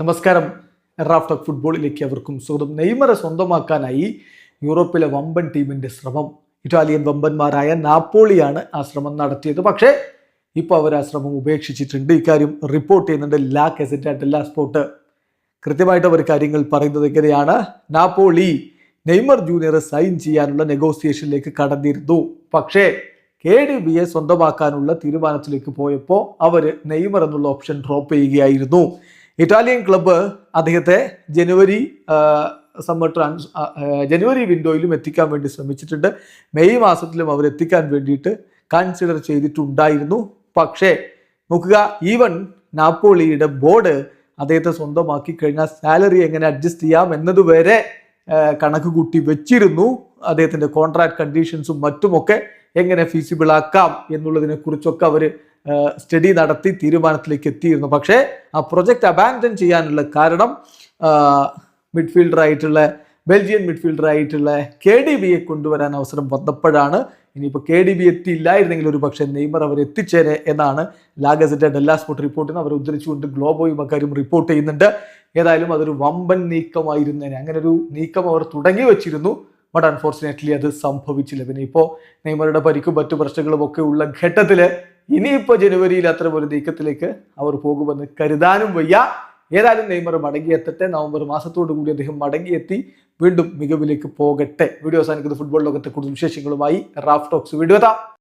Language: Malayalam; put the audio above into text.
നമസ്കാരം. റാഫ് ടോക്ക് ഫുട്ബോളിലേക്ക് അവർക്കും സ്വാഗതം. നെയ്മറെ സ്വന്തമാക്കാനായി യൂറോപ്പിലെ വമ്പൻ ടീമിന്റെ ശ്രമം. ഇറ്റാലിയൻ വമ്പന്മാരായ നാപ്പോളിയാണ് ആ ശ്രമം നടത്തിയത്. പക്ഷേ ഇപ്പോൾ അവർ ആ ശ്രമം ഉപേക്ഷിച്ചിട്ടുണ്ട്. ഇക്കാര്യം റിപ്പോർട്ട് ചെയ്യുന്നുണ്ട് ലാ കെസറ്റ് ലാ സ്പോർട്ട് കൃത്യമായിട്ട് അവർ കാര്യങ്ങൾ പറയുന്നത് എങ്ങനെയാണ് നാപ്പോളി നെയ്മർ ജൂനിയർ സൈൻ ചെയ്യാനുള്ള നെഗോസിയേഷനിലേക്ക് കടന്നിരുന്നു. പക്ഷേ കെ ഡി ബിയെ സ്വന്തമാക്കാനുള്ള തീരുമാനത്തിലേക്ക് പോയപ്പോൾ അവർ നെയ്മർ എന്നുള്ള ഓപ്ഷൻ ഡ്രോപ്പ് ചെയ്യുകയായിരുന്നു. ഇറ്റാലിയൻ ക്ലബ്ബ് അദ്ദേഹത്തെ ജനുവരി സമ്മർ ട്രാൻസ് ജനുവരി വിൻഡോയിലും എത്തിക്കാൻ വേണ്ടി ശ്രമിച്ചിട്ടുണ്ട്. മെയ് മാസത്തിലും അവർ എത്തിക്കാൻ വേണ്ടിയിട്ട് കൺസിഡർ ചെയ്തിട്ടുണ്ടായിരുന്നു. പക്ഷേ നോക്കുക ഈവൻ നാപ്പോളിയുടെ ബോർഡ് അദ്ദേഹത്തെ സ്വന്തമാക്കി കഴിഞ്ഞാൽ സാലറി എങ്ങനെ അഡ്ജസ്റ്റ് ചെയ്യാം എന്നതുവരെ കണക്ക് കൂട്ടി വെച്ചിരുന്നു. അദ്ദേഹത്തിന്റെ കോൺട്രാക്ട് കണ്ടീഷൻസും മറ്റുമൊക്കെ എങ്ങനെ ഫീസിബിൾ ആക്കാം എന്നുള്ളതിനെ കുറിച്ചൊക്കെ അവർ സ്റ്റഡി നടത്തി തീരുമാനത്തിലേക്ക് എത്തിയിരുന്നു. പക്ഷേ ആ പ്രൊജക്റ്റ് അബാൻഡൻ ചെയ്യാനുള്ള കാരണം മിഡ്ഫീൽഡർ ആയിട്ടുള്ള ബെൽജിയൻ മിഡ്ഫീൽഡർ ആയിട്ടുള്ള കെ ഡി ബിയെ കൊണ്ടുവരാൻ അവസരം വന്നപ്പോഴാണ് ഇനിയിപ്പോൾ കെ ഡി ബി എത്തിയില്ലായിരുന്നെങ്കിൽ ഒരു പക്ഷേ നെയ്മർ അവർ എത്തിച്ചേരെ എന്നാണ് ലാഗസിന്റെ ഡെല്ലാ സ്പോർട്ട് റിപ്പോർട്ടിന് അവർ ഉദ്ധരിച്ചുകൊണ്ട് ഗ്ലോബോയും അക്കാര്യം റിപ്പോർട്ട് ചെയ്യുന്നുണ്ട്. ഏതായാലും അതൊരു വമ്പൻ നീക്കമായിരുന്നേനെ. അങ്ങനെ ഒരു നീക്കം അവർ തുടങ്ങി വെച്ചിരുന്നു. ബട്ട് അൺഫോർച്ചുനേറ്റ്ലി അത് സംഭവിച്ചില്ല. പിന്നെ ഇപ്പോൾ നെയ്മറുടെ പരിക്കും മറ്റു പ്രശ്നങ്ങളും ഒക്കെ ഉള്ള ഘട്ടത്തിൽ ഇനിയിപ്പോൾ ജനുവരിയിൽ അത്ര ഒരു നീക്കത്തിലേക്ക് അവർ പോകുമെന്ന് കരുതാനും വയ്യ. ഏതായാലും നെയ്മർ മടങ്ങിയെത്തട്ടെ. നവംബർ മാസത്തോടു കൂടി അദ്ദേഹം മടങ്ങിയെത്തി വീണ്ടും മികവിലേക്ക് പോകട്ടെ. വീഡിയോ അവസാനിക്കുന്ന ഫുട്ബോൾ ലോകത്തെ കൂടുതൽ വിശേഷങ്ങളുമായി റാഫ് ടോക്സ് വീഡിയോ എത്താം.